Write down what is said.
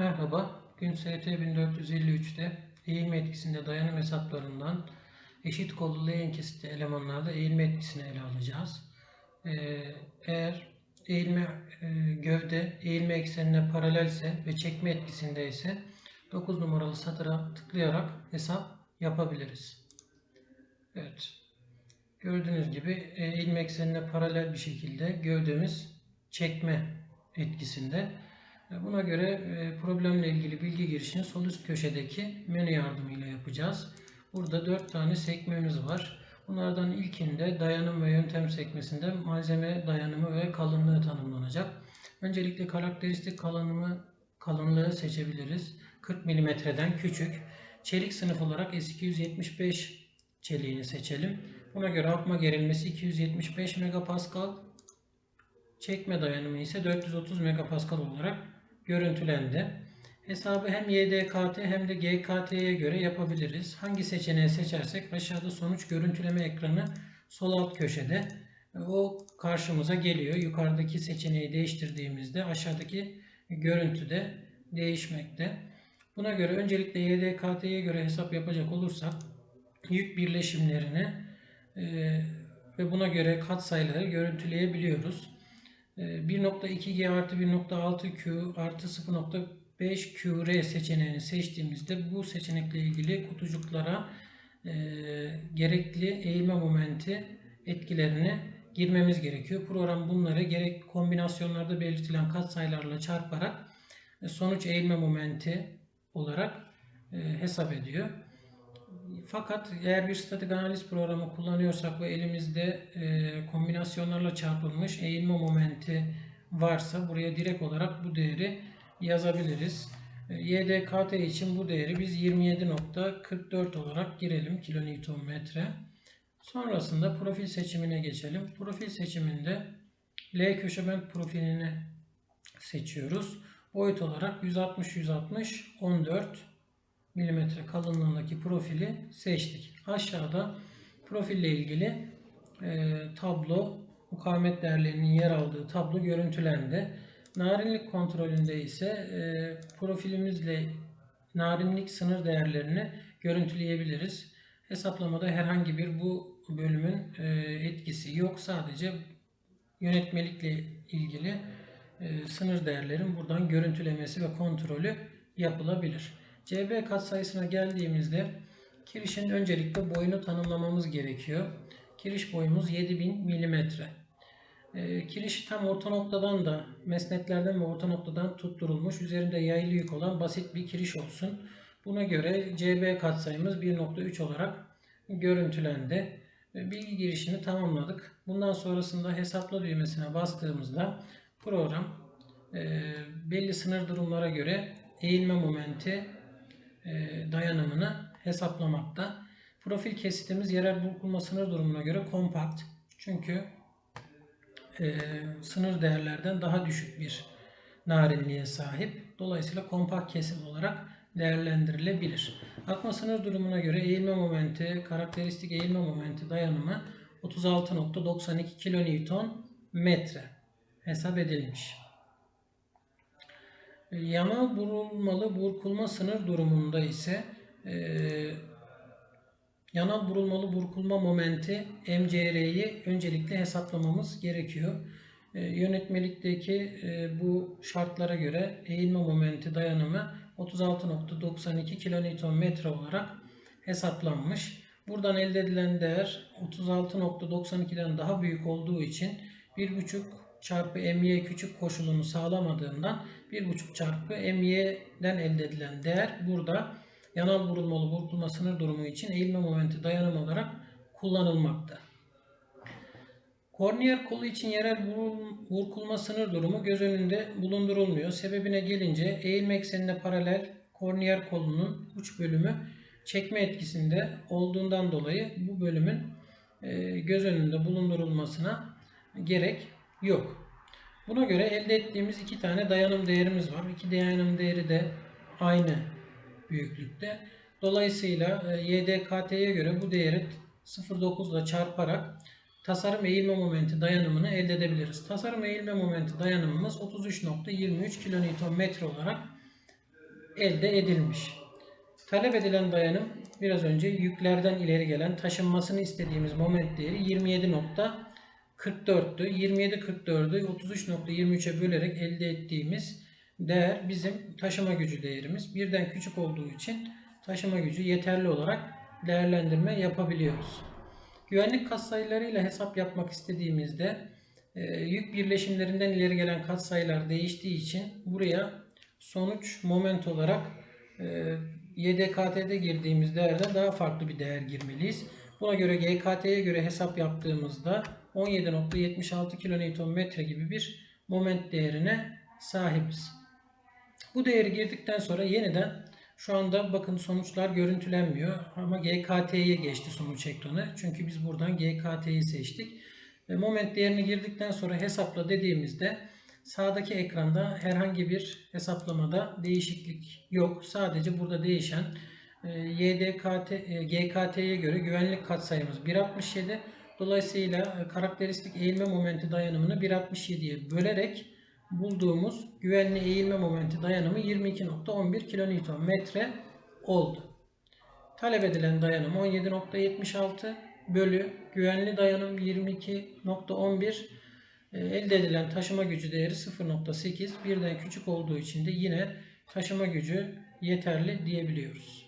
Merhaba, gün ST 1453'te eğilme etkisinde dayanım hesaplarından eşit kollu leğen kesiti elemanlarda eğilme etkisini ele alacağız. Ee, eğer eğilme e, gövde eğilme eksenine paralelse ve çekme etkisinde ise 9 numaralı satıra tıklayarak hesap yapabiliriz. Evet. Gördüğünüz gibi e, eğilme eksenine paralel bir şekilde gövdemiz çekme etkisinde. E, Buna göre e, problemle ilgili bilgi girişini sol üst köşedeki menü yardımıyla yapacağız. Burada 4 tane sekmemiz var. Bunlardan ilkinde dayanım ve yöntem sekmesinde malzeme dayanımı ve kalınlığı tanımlanacak. Öncelikle karakteristik kalınımı, kalınlığı seçebiliriz. 40 mm'den küçük. Çelik sınıf olarak S275 çeliğini seçelim. Buna göre akma gerilmesi 275 megapascal, çekme dayanımı ise 430 megapascal olarak görüntülendi. Hesabı hem YDKT hem de GKT'ye göre yapabiliriz. Hangi seçeneği seçersek aşağıda sonuç görüntüleme ekranı sol alt köşede. O karşımıza geliyor. Yukarıdaki seçeneği değiştirdiğimizde aşağıdaki görüntü de değişmekte. Buna göre öncelikle YDKT'ye göre hesap yapacak olursak yük birleşimlerini e, ve buna göre katsayıları görüntüleyebiliyoruz. E, 1.2G artı 1.6Q artı 0.5 QR seçeneğini seçtiğimizde bu seçenekle ilgili kutucuklara e, gerekli eğilme momenti etkilerini girmemiz gerekiyor. Program bunları gerek kombinasyonlarda belirtilen katsayılarla çarparak e, sonuç eğilme momenti olarak e, hesap ediyor. Fakat eğer bir statik analiz programı kullanıyorsak ve elimizde e, kombinasyonlarla çarpılmış eğilme momenti varsa buraya direkt olarak bu değeri yazabiliriz. E, YDKT için bu değeri biz 27.44 olarak girelim kilonewton metre. Sonrasında profil seçimine geçelim. Profil seçiminde L köşebent profilini seçiyoruz. Boyut olarak 160 160 14 milimetre kalınlığındaki profili seçtik. Aşağıda profille ilgili e, tablo, mukavemet değerlerinin yer aldığı tablo görüntülendi. Narinlik kontrolünde ise e, profilimizle narinlik sınır değerlerini görüntüleyebiliriz. Hesaplamada herhangi bir bu bölümün e, etkisi yok. Sadece yönetmelikle ilgili e, sınır değerlerin buradan görüntülemesi ve kontrolü yapılabilir. CB katsayısına geldiğimizde kirişin öncelikle boyunu tanımlamamız gerekiyor. Kiriş boyumuz 7000 mm. E, kiriş tam orta noktadan da mesnetlerden ve orta noktadan tutturulmuş üzerinde yaylı yük olan basit bir kiriş olsun. Buna göre CB katsayımız 1.3 olarak görüntülendi. E, bilgi girişini tamamladık. Bundan sonrasında hesapla düğmesine bastığımızda program e, belli sınır durumlara göre eğilme momenti dayanımını hesaplamakta. Profil kesitimiz yerel burkulma sınır durumuna göre kompakt. Çünkü e, sınır değerlerden daha düşük bir narinliğe sahip. Dolayısıyla kompakt kesim olarak değerlendirilebilir. Akma sınır durumuna göre eğilme momenti, karakteristik eğilme momenti dayanımı 36.92 kilonewton metre hesap edilmiş. Yanal burulmalı burkulma sınır durumunda ise e, yanal burulmalı burkulma momenti MCR'yi öncelikle hesaplamamız gerekiyor. E, yönetmelikteki e, bu şartlara göre eğilme momenti dayanımı 36.92 kN olarak hesaplanmış. Buradan elde edilen değer 36.92'den daha büyük olduğu için 1.5 çarpı my küçük koşulunu sağlamadığından 1.5 çarpı my'den elde edilen değer burada yanal vurulmalı burkulma sınır durumu için eğilme momenti dayanım olarak kullanılmakta. Korniyer kolu için yerel burkulma sınır durumu göz önünde bulundurulmuyor. Sebebine gelince eğilme eksenine paralel korniyer kolunun uç bölümü çekme etkisinde olduğundan dolayı bu bölümün e, göz önünde bulundurulmasına gerek yok. Buna göre elde ettiğimiz iki tane dayanım değerimiz var. İki dayanım değeri de aynı büyüklükte. Dolayısıyla e, YDKT'ye göre bu değeri 0.9 ile çarparak tasarım eğilme momenti dayanımını elde edebiliriz. Tasarım eğilme momenti dayanımımız 33.23 kN olarak elde edilmiş. Talep edilen dayanım biraz önce yüklerden ileri gelen taşınmasını istediğimiz moment değeri 27.44'tü. 27.44'ü 33.23'e bölerek elde ettiğimiz değer bizim taşıma gücü değerimiz. Birden küçük olduğu için taşıma gücü yeterli olarak değerlendirme yapabiliyoruz. Güvenlik katsayılarıyla hesap yapmak istediğimizde e, yük birleşimlerinden ileri gelen katsayılar değiştiği için buraya sonuç moment olarak e, YDKT'de girdiğimiz değerden daha farklı bir değer girmeliyiz. Buna göre GKT'ye göre hesap yaptığımızda 17.76 kNm gibi bir moment değerine sahibiz. Bu değeri girdikten sonra yeniden şu anda bakın sonuçlar görüntülenmiyor ama GKT'ye geçti sonuç ekranı. Çünkü biz buradan GKT'yi seçtik. Ve moment değerini girdikten sonra hesapla dediğimizde sağdaki ekranda herhangi bir hesaplamada değişiklik yok. Sadece burada değişen e, YDKT, e, GKT'ye göre güvenlik katsayımız 1.67. Dolayısıyla e, karakteristik eğilme momenti dayanımını 1.67'ye bölerek bulduğumuz güvenli eğilme momenti dayanımı 22.11 kNm oldu. Talep edilen dayanım 17.76 bölü güvenli dayanım 22.11 e, elde edilen taşıma gücü değeri 0.8 birden küçük olduğu için de yine taşıma gücü yeterli diyebiliyoruz.